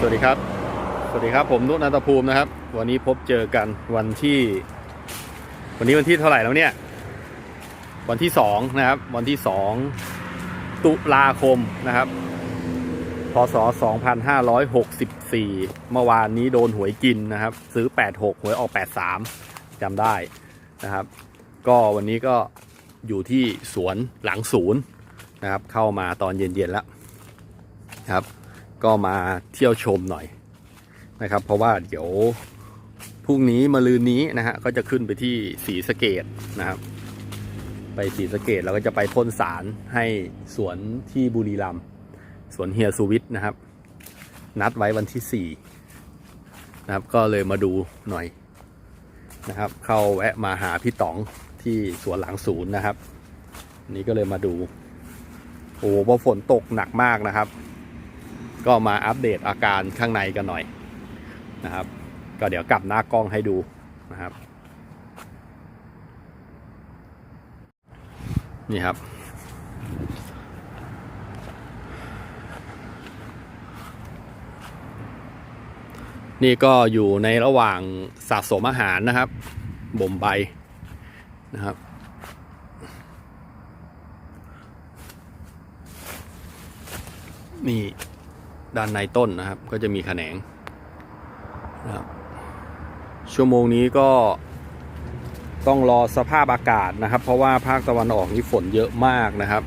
สวัสดีครับ สวัสดีครับ ผมนุนันทภูมินะครับ วันนี้พบเจอกันวันที่ วันนี้วันที่เท่าไหร่แล้วเนี่ย วันที่สองนะครับ วันที่สองตุลาคมนะครับ พศ 2564 เมื่อวานนี้โดนหวยกินนะครับ ซื้อ 86 หวยออก 83จำได้นะครับ ก็วันนี้ก็อยู่ที่สวนหลังศูนย์นะครับ เข้ามาตอนเย็นๆแล้วครับ ก็มาเที่ยวชมหน่อยนะครับ เพราะว่าเดี๋ยวพรุ่งนี้มะรืนนี้นะฮะก็จะขึ้นไปที่ศรีสเกดนะครับ ไปศรีสเกดแล้วก็จะไปพ่นสารให้สวนที่บุรีรัมย์สวนเฮียสุวิทนะครับ นัดไว้วันที่สี่นะครับ ก็เลยมาดูหน่อยนะครับ เข้าแวะมาหาพี่ต๋องที่สวนหลังศูนย์นะครับ นี่ก็เลยมาดูโอ้โหเพราฝนตกหนักมากนะครับ ก็มาอัปเดตอาการข้างในกันหน่อยนะครับ ก็เดี๋ยวกลับหน้ากล้องให้ดูนะครับ นี่ครับ นี่ก็อยู่ในระหว่างสะสมอาหารนะครับ บ่มใบนะครับนี่ ด้านในต้นนะครับ ก็จะมีแขนงนะครับชั่วโมงนี้ก็ต้องรอสภาพอากาศนะครับ เพราะว่าภาคตะวันออกนี่ฝนเยอะมากนะครับ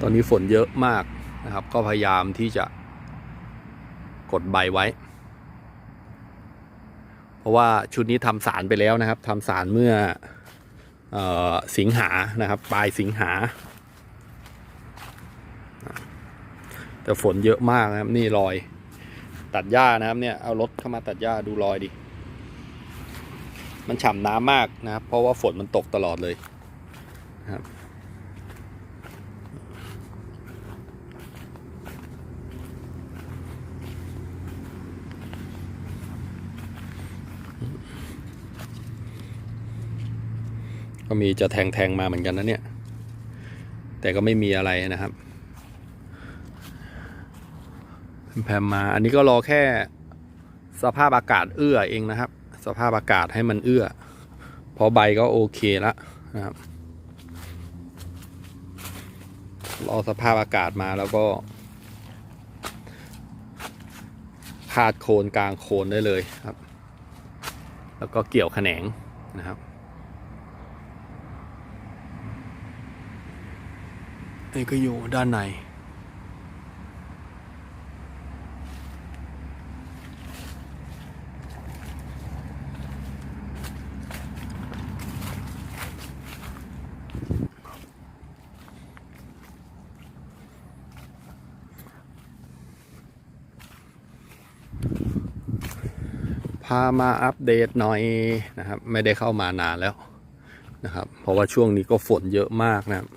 ตอนนี้ฝนเยอะมากนะครับ ก็พยายามที่จะกดใบไว้ เพราะว่าชุดนี้ทำสารไปแล้วนะครับทำสารเมื่อออสิงหานะครับ ปลายสิงหา แต่ฝนเยอะมากนะครับ นี่รอย ตัดหญ้านะครับเนี่ยเอารถเข้ามาตัดหญ้าดูรอยดิ มันฉ่ำน้ำมากนะครับ เพราะว่าฝนมันตกตลอดเลยนะครับก็มีจะแทงแทงมาเหมือนกันนะเนี่ย แต่ก็ไม่มีอะไรนะครับ แพมมา อันนี้ก็รอแค่สภาพอากาศเอื้อเองนะครับ สภาพอากาศให้มันเอื้อ พอใบก็โอเคแล้วนะครับ รอสภาพอากาศมาแล้วก็พาดโคนกลางโคนได้เลยครับ แล้วก็เกี่ยวแขนงนะครับนี่ก็อยู่ด้านใน พามาอัปเดตหน่อยนะครับ ไม่ได้เข้ามานานแล้วนะครับ เพราะว่าช่วงนี้ก็ฝนเยอะมากนะครับ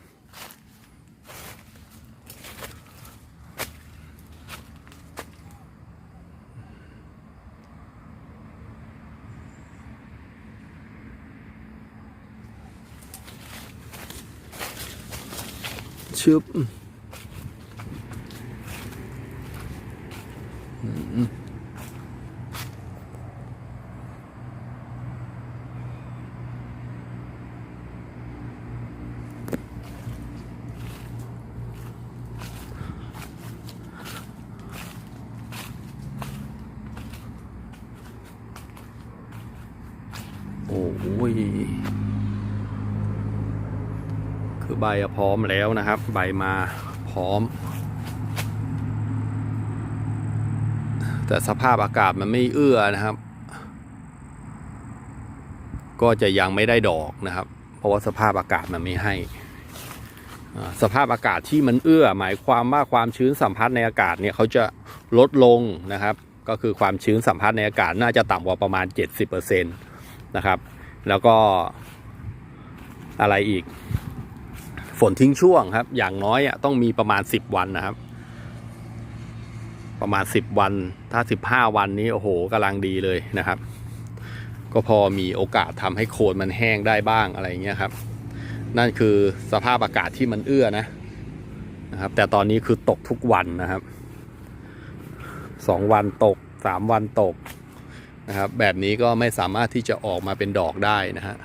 ชึบ อ้ยคือใบอะพร้อมแล้วนะครับ ใบมาพร้อม แต่สภาพอากาศมันไม่เอื้อนะครับ ก็จะยังไม่ได้ดอกนะครับ เพราะว่าสภาพอากาศมันไม่ให้สภาพอากาศที่มันเอื้อ หมายความว่าความชื้นสัมพัทธ์ในอากาศเนี่ยเขาจะลดลงนะครับ ก็คือความชื้นสัมพัทธ์ในอากาศน่าจะต่ำกว่าประมาณ 70%นะครับ แล้วก็อะไรอีก ฝนทิ้งช่วงครับ อย่างน้อยอะต้องมีประมาณ10วันนะครับ ประมาณ10วัน ถ้า15วันนี้โอ้โหกำลังดีเลยนะครับ ก็พอมีโอกาสทำให้โคนมันแห้งได้บ้างอะไรเงี้ยครับ นั่นคือสภาพอากาศที่มันเอื้อนะนะครับ แต่ตอนนี้คือตกทุกวันนะครับสองวันตกสามวันตก นะครับแบบนี้ก็ไม่สามารถที่จะออกมาเป็นดอกได้นะฮะ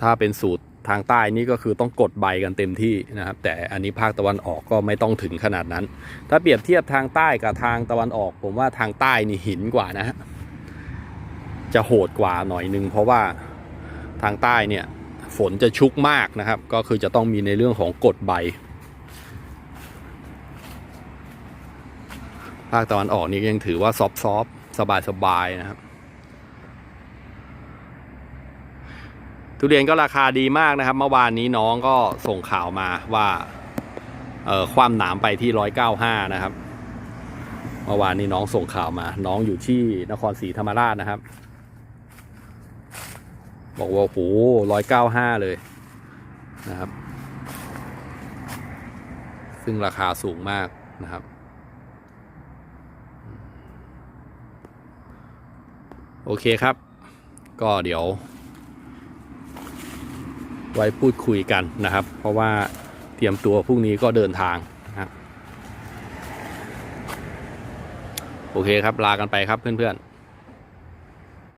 ถ้าเป็นสูตรทางใต้นี่ก็คือต้องกดใบกันเต็มที่นะครับ แต่อันนี้ภาคตะวันออกก็ไม่ต้องถึงขนาดนั้น ถ้าเปรียบเทียบทางใต้กับทางตะวันออก ผมว่าทางใต้นี่หินกว่านะฮะจะโหดกว่าหน่อยนึงเพราะว่าทางใต้เนี่ยฝนจะชุกมากนะครับ ก็คือจะต้องมีในเรื่องของกดใบาคตะวันออกนี่ยังถือว่าซอฟซอฟสบายๆนะครับ ทุเรียนก็ราคาดีมากนะครับ เมื่อวานนี้น้องก็ส่งข่าวมาว่าความหนามไปที่ร้อยเก้าห้านะครับ เมื่อวานนี้น้องส่งข่าวมา น้องอยู่ที่นครศรีธรรมราชนะครับ บอกว่าโหร้อยเก้าห้าเลยนะครับ ซึ่งราคาสูงมากนะครับ โอเคครับ ก็เดี๋ยว ไว้พูดคุยกันนะครับ เพราะว่าเตรียมตัวพรุ่งนี้ก็เดินทางนะครับโอเคครับลากันไปครับเพื่อนๆ